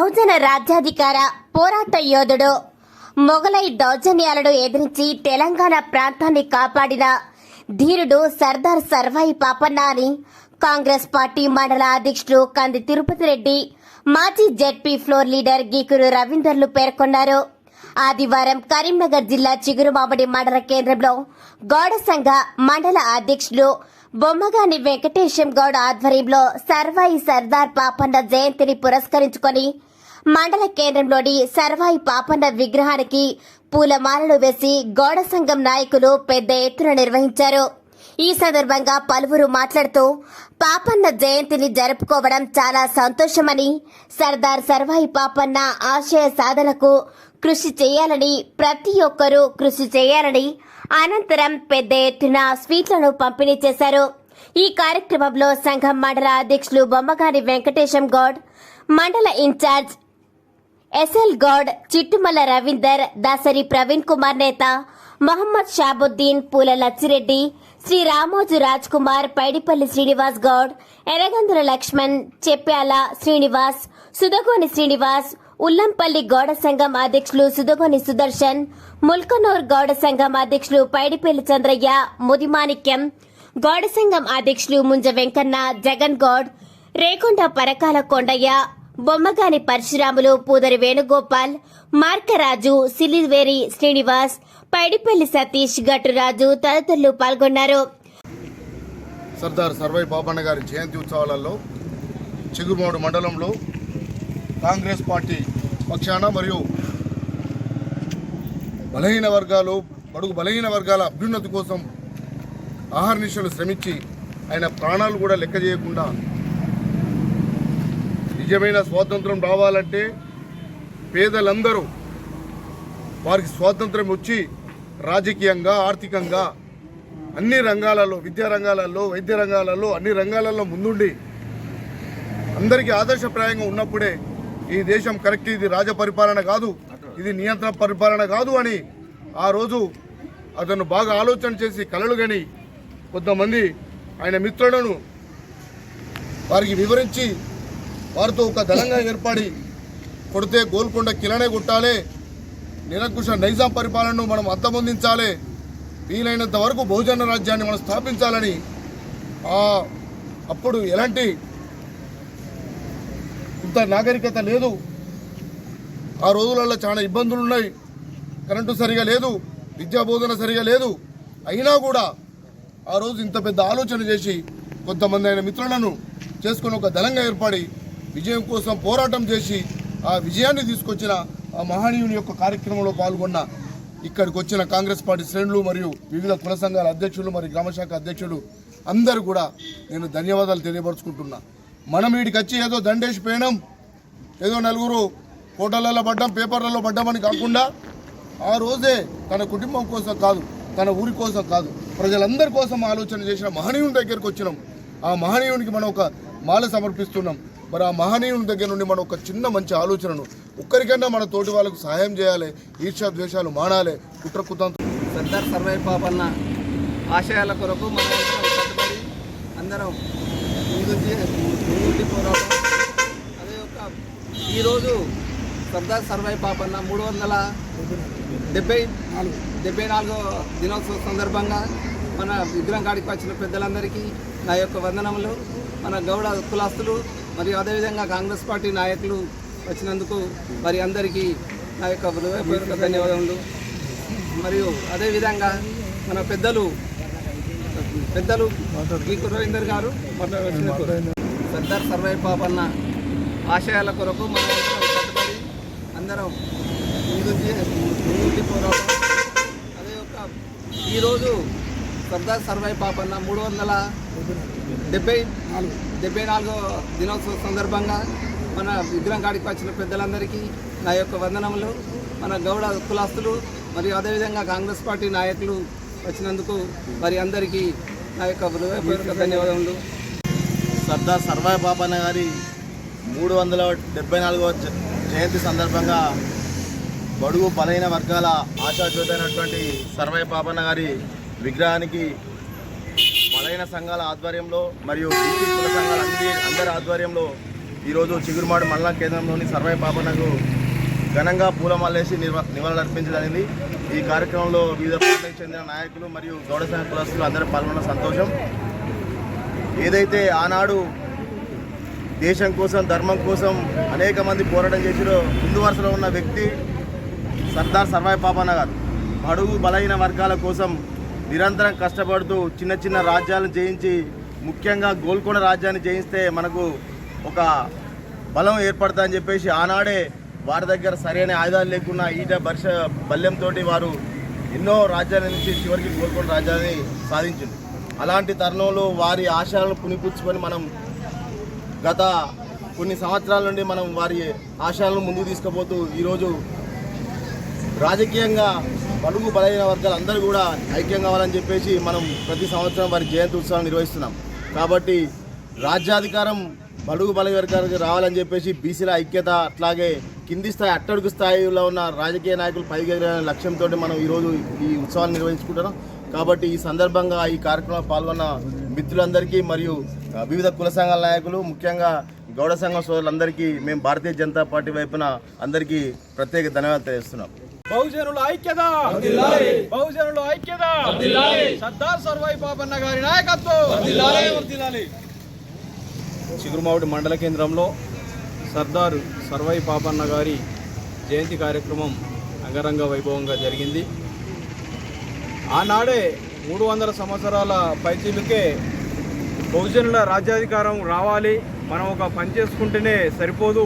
బహుజన రాజ్యాధికార పోరాట యోధుడు మొఘలై దౌర్జన్యాలను ఎదిరించి తెలంగాణ ప్రాంతాన్ని కాపాడిన ధీరుడు సర్దార్ సర్వాయి పాపన్న అని కాంగ్రెస్ పార్టీ మండల అధ్యక్షుడు కంది తిరుపతి రెడ్డి మాజీ జెడ్పీ ఫ్లోర్ లీడర్ గీకురు రవీందర్లు పేర్కొన్నారు. ఆదివారం కరీంనగర్ జిల్లా చిగురుమామిడి మండల కేంద్రంలో గౌడ సంఘ మండల అధ్యక్షులు బొమ్మగాని వెంకటేశం గౌడ్ ఆధ్వర్యంలో సర్వాయి సర్దార్ పాపన్న జయంతిని పురస్కరించుకొని మండల కేంద్రంలోని సర్వాయి పాపన్న విగ్రహానికి పూలమాలలు వేసి గౌడ సంఘం నాయకులు పెద్ద ఎత్తున నిర్వహించారు. ఈ సందర్భంగా పలువురు మాట్లాడుతూ పాపన్న జయంతిని జరుపుకోవడం చాలా సంతోషమని సర్దార్ సర్వాయి పాపన్న ఆశయ సాధనకు కృషి చేయాలని ప్రతి ఒక్కరూ కృషి చేయాలని అనంతరం పెద్ద ఎత్తున స్వీట్లను పంపిణీ చేశారు. ఈ కార్యక్రమంలో సంఘం మండల అధ్యక్షులు బొమ్మగాని వెంకటేశం గౌడ్ మండల ఇన్ఛార్జ్ ఎస్ఎల్ గౌడ్ చిట్టుమల రవీందర్ దాసరి ప్రవీణ్ కుమార్ నేత మహమ్మద్ షాబుద్దీన్ పూల లచ్చిరెడ్డి శ్రీ రామోజు రాజ్ కుమార్ పైడిపల్లి శ్రీనివాస్ గౌడ్ ఎర్రగందుల లక్ష్మణ్ చెప్పాల శ్రీనివాస్ సుదగోని శ్రీనివాస్ ఉల్లంపల్లి గౌడ సంఘం అధ్యక్షులు సుదగోని సుదర్శన్ ముల్కనూర్ గౌడ సంఘం అధ్యక్షులు పైడిపల్లి చంద్రయ్య ముదిమాణిక్యం గౌడ సంఘం అధ్యక్షులు ముంజ వెంకన్న జగన్ గౌడ్ రేకొండ పరకాల కొండయ్య బొమ్మగాని పరశురాములు పూదరి వేణుగోపాల్ మార్కరాజు సిలివేరి శ్రీనివాస్ పైడిపల్లి సతీష్ గట్టురాజు తదితరులు పాల్గొన్నారు. సర్దార్ సర్వై బాబన్న గారి జయంతి ఉత్సవాలలో చిగురుమూడు మండలంలో కాంగ్రెస్ పార్టీ పక్షాన మరియు బలహీన వర్గాలు బడుగు బలహీన వర్గాల అభ్యున్నతి కోసం ఆహర్నిశలు శ్రమించి ఆయన ప్రాణాలు కూడా లెక్క చేయకుండా నిజమైన స్వాతంత్రం రావాలంటే పేదలందరూ వారికి స్వాతంత్రం వచ్చి రాజకీయంగా ఆర్థికంగా అన్ని రంగాలలో విద్యా రంగాలలో వైద్య రంగాలలో అన్ని రంగాలలో ముందుండి అందరికీ ఆదర్శప్రాయంగా ఉన్నప్పుడే ఈ దేశం కరెక్ట్ ఇది రాజ పరిపాలన కాదు ఇది నియంత్రణ పరిపాలన కాదు అని ఆ రోజు అతను బాగా ఆలోచన చేసి కలలు గని కొంతమంది ఆయన మిత్రులను వారికి వివరించి వారితో ఒక దళంగా ఏర్పడి కొడితే గోల్కొండ కిలనే కొట్టాలి. నిరంకుశ నైజాం పరిపాలనను మనం అంతమొందించాలి వీలైనంత వరకు బహుజన రాజ్యాన్ని మనం స్థాపించాలని. అప్పుడు ఎలాంటి ఇంత నాగరికత లేదు. ఆ రోజులలో చాలా ఇబ్బందులు ఉన్నాయి కరెంటు సరిగా లేదు. విద్యా బోధన సరిగా లేదు. అయినా కూడా ఆ రోజు ఇంత పెద్ద ఆలోచన చేసి కొంతమంది ఆయన మిత్రులను చేసుకుని ఒక దళంగా ఏర్పడి విజయం కోసం పోరాటం చేసి ఆ విజయాన్ని తీసుకొచ్చిన ఆ మహనీయుని యొక్క కార్యక్రమంలో పాల్గొన్న ఇక్కడికి వచ్చిన కాంగ్రెస్ పార్టీ శ్రేణులు మరియు వివిధ కుల సంఘాల అధ్యక్షులు మరియు గ్రామశాఖ అధ్యక్షులు అందరూ కూడా నేను ధన్యవాదాలు తెలియపరుచుకుంటున్నా. మనం వీడికి వచ్చి ఏదో దండేసి పోయినాం. ఏదో నలుగురు ఫోటోలలో పడ్డాం పేపర్లలో పడ్డామని కాకుండా ఆ రోజే తన కుటుంబం కోసం కాదు తన ఊరి కోసం కాదు ప్రజలందరి కోసం ఆలోచన చేసిన మహనీయుని దగ్గరికి వచ్చినాం. ఆ మహనీయునికి మనం ఒక మాల సమర్పిస్తున్నాం. మరి ఆ మహనీయుని దగ్గర నుండి మనం ఒక చిన్న మంచి ఆలోచనను ఒక్కరికన్నా మన తోటి వాళ్ళకు సహాయం చేయాలి ఈర్ష్యా ద్వేషాలు మానాలి కుట్ర కుతంత్రం సర్దార్ సర్వై పాపన్న ఆశయాల కొరకు మనం అందరం కట్టుబడి అందరం ముందుండి పోరాటం. అదే ఒక ఈరోజు సర్దార్ సర్వై పాపన్న మూడు వందల డెబ్బై డెబ్బై నాలుగో దినోత్సవ సందర్భంగా మన విగ్రహం కాడికి వచ్చిన పెద్దలందరికీ నా యొక్క వందనములు మన గౌడ కులాస్తులు మరియు అదేవిధంగా కాంగ్రెస్ పార్టీ నాయకులు వచ్చినందుకు మరి అందరికీ నా యొక్క హృదయపూర్వక ధన్యవాదములు. మరియు అదేవిధంగా మన పెద్దలు పెద్దలు ఈ రవీందర్ గారు మాట్లాడవలసింది సర్దార్ సర్వై పాపన్న ఆశయాల కొరకు మనం అందరం కట్టుబడి అందరం ముందుండి పోరాటం. అదే ఒక ఈరోజు సర్దార్ సర్వై పాపన్న మూడు వందల డెబ్బై డెబ్బై నాలుగో దినోత్సవ సందర్భంగా మన విగ్రహం కాడికి వచ్చిన పెద్దలందరికీ నా యొక్క వందనములు. మన గౌడ కులాస్తులు మరియు అదేవిధంగా కాంగ్రెస్ పార్టీ నాయకులు వచ్చినందుకు మరి అందరికీ నా యొక్క హృదయపూర్వక ధన్యవాదములు. సర్దార్ సర్వాయి పాపన్న గారి మూడు వందల డెబ్బై నాలుగవ జ- జయంతి సందర్భంగా బడుగు బలైన వర్గాల ఆశాజ్యోతైనటువంటి సర్వాయి పాపన్న గారి విగ్రహానికి బలైన సంఘాల ఆధ్వర్యంలో మరియు బీసీ కుల సంఘాల అన్ని అందరి ఆధ్వర్యంలో ఈరోజు చిగురుమాడు మండల కేంద్రంలోని సర్వే పాపనకు ఘనంగా పూలమాలేసి నివ నివాళులర్పించడానికి ఈ కార్యక్రమంలో వివిధ పార్టీలకు చెందిన నాయకులు మరియు గౌడ సంఘ కులస్తులు అందరూ పాల్గొన్న సంతోషం. ఏదైతే ఆనాడు దేశం కోసం ధర్మం కోసం అనేక మంది పోరాటం చేసిరో ముందు వరుసలో ఉన్న వ్యక్తి సర్దార్ సర్వాయి పాపన్న గారు. బడుగు బలహీన వర్గాల కోసం నిరంతరం కష్టపడుతూ చిన్న చిన్న రాజ్యాలను జయించి ముఖ్యంగా గోల్కొండ రాజ్యాన్ని జయిస్తే మనకు ఒక బలం ఏర్పడతాయని చెప్పేసి ఆనాడే వారి దగ్గర సరైన ఆయుధాలు లేకున్నా ఈట బర్ష బల్యంతో వారు ఎన్నో రాజ్యాల నుంచి చివరికి గోల్కొండ రాజ్యాన్ని సాధించింది. అలాంటి తరుణంలో వారి ఆశయాలను పునిపుచ్చుకొని మనం గత కొన్ని సంవత్సరాల నుండి మనం వారి ఆశయాలను ముందుకు తీసుకుపోతూ ఈరోజు రాజకీయంగా బలుగు బలహీన వర్గాలు అందరూ కూడా ఐక్యం కావాలని చెప్పేసి మనం ప్రతి సంవత్సరం వారి జయంతి ఉత్సవాలు నిర్వహిస్తున్నాం. కాబట్టి రాజ్యాధికారం బలుగు బలహీన వర్గాలకు రావాలని చెప్పేసి బీసీల ఐక్యత అట్లాగే కింది స్థాయి అట్టడుగు స్థాయిలో ఉన్న రాజకీయ నాయకులు పైకి లక్ష్యంతో మనం ఈరోజు ఈ ఉత్సవాన్ని నిర్వహించుకుంటున్నాం. కాబట్టి ఈ సందర్భంగా ఈ కార్యక్రమంలో పాల్గొన్న మిత్రులందరికీ మరియు వివిధ కుల సంఘాల నాయకులు ముఖ్యంగా గౌడ సంఘం సోదరులందరికీ మేము భారతీయ జనతా పార్టీ వైపున అందరికీ ప్రత్యేక ధన్యవాదాలు తెలియజేస్తున్నాం. బహుజనుల ఐక్యత. బహుజనుల ఐక్యత. సర్దార్ సర్వాయి పాపన్న గారి నాయకత్వం. చిగురుమావుడి మండల కేంద్రంలో సర్దార్ సర్వాయి పాపన్న గారి జయంతి కార్యక్రమం అంగరంగ వైభవంగా జరిగింది. ఆనాడే మూడు వందల సంవత్సరాల పైచీలకే బహుజనుల రాజ్యాధికారం రావాలి. మనం ఒక పని చేసుకుంటేనే సరిపోదు.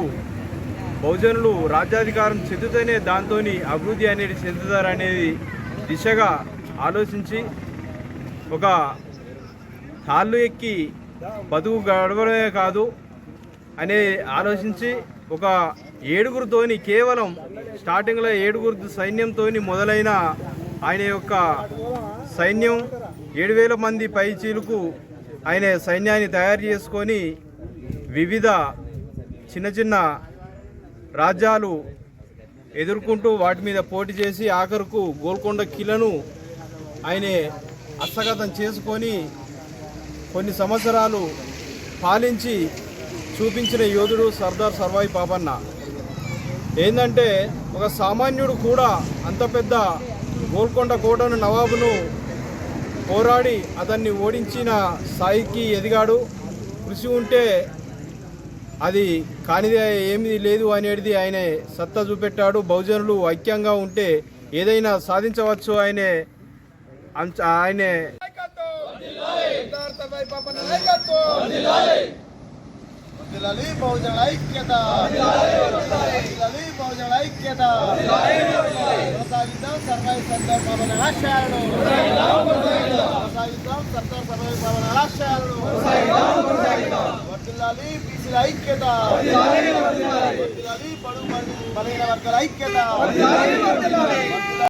బహుజనులు రాజ్యాధికారం చెందుతేనే దాంతో అభివృద్ధి అనేది చెందుతారనేది దిశగా ఆలోచించి ఒక తాళ్ళు ఎక్కి బతుకు గడవడమే కాదు అనే ఆలోచించి ఒక ఏడుగురితోని కేవలం స్టార్టింగ్లో ఏడుగురు సైన్యంతో మొదలైన ఆయన యొక్క సైన్యం ఏడు వేల మంది పై చీలుకు ఆయన సైన్యాన్ని తయారు చేసుకొని వివిధ చిన్న చిన్న రాజ్యాలు ఎదుర్కొంటూ వాటి మీద పోటీ చేసి ఆఖరుకు గోల్కొండ కిలను ఆయన హస్తగతం చేసుకొని కొన్ని సంవత్సరాలు పాలించి చూపించిన యోధుడు సర్దార్ సర్వాయి పాపన్న. ఏంటంటే ఒక సామాన్యుడు కూడా అంత పెద్ద గోల్కొండ కోటను నవాబును పోరాడి అతన్ని ఓడించిన స్థాయికి ఎదిగాడు. కృషి ఉంటే అది కానిది ఏమీ లేదు అనేది ఆయన సత్తా చూపెట్టాడు. బహుజనులు ఐక్యంగా ఉంటే ఏదైనా సాధించవచ్చు ఆయనే ఆయనే. బహుజన ఐక్యత బహుజన ఐక్యత. కొనసాగిద్దాం సర్దార్ కొనసాగిద్దాం సర్దార్ వర్ధిల్లాలి బీసీల ఐక్యత. వర్ధిల్లాలి బడుగు బలైన వర్గాల ఐక్యత.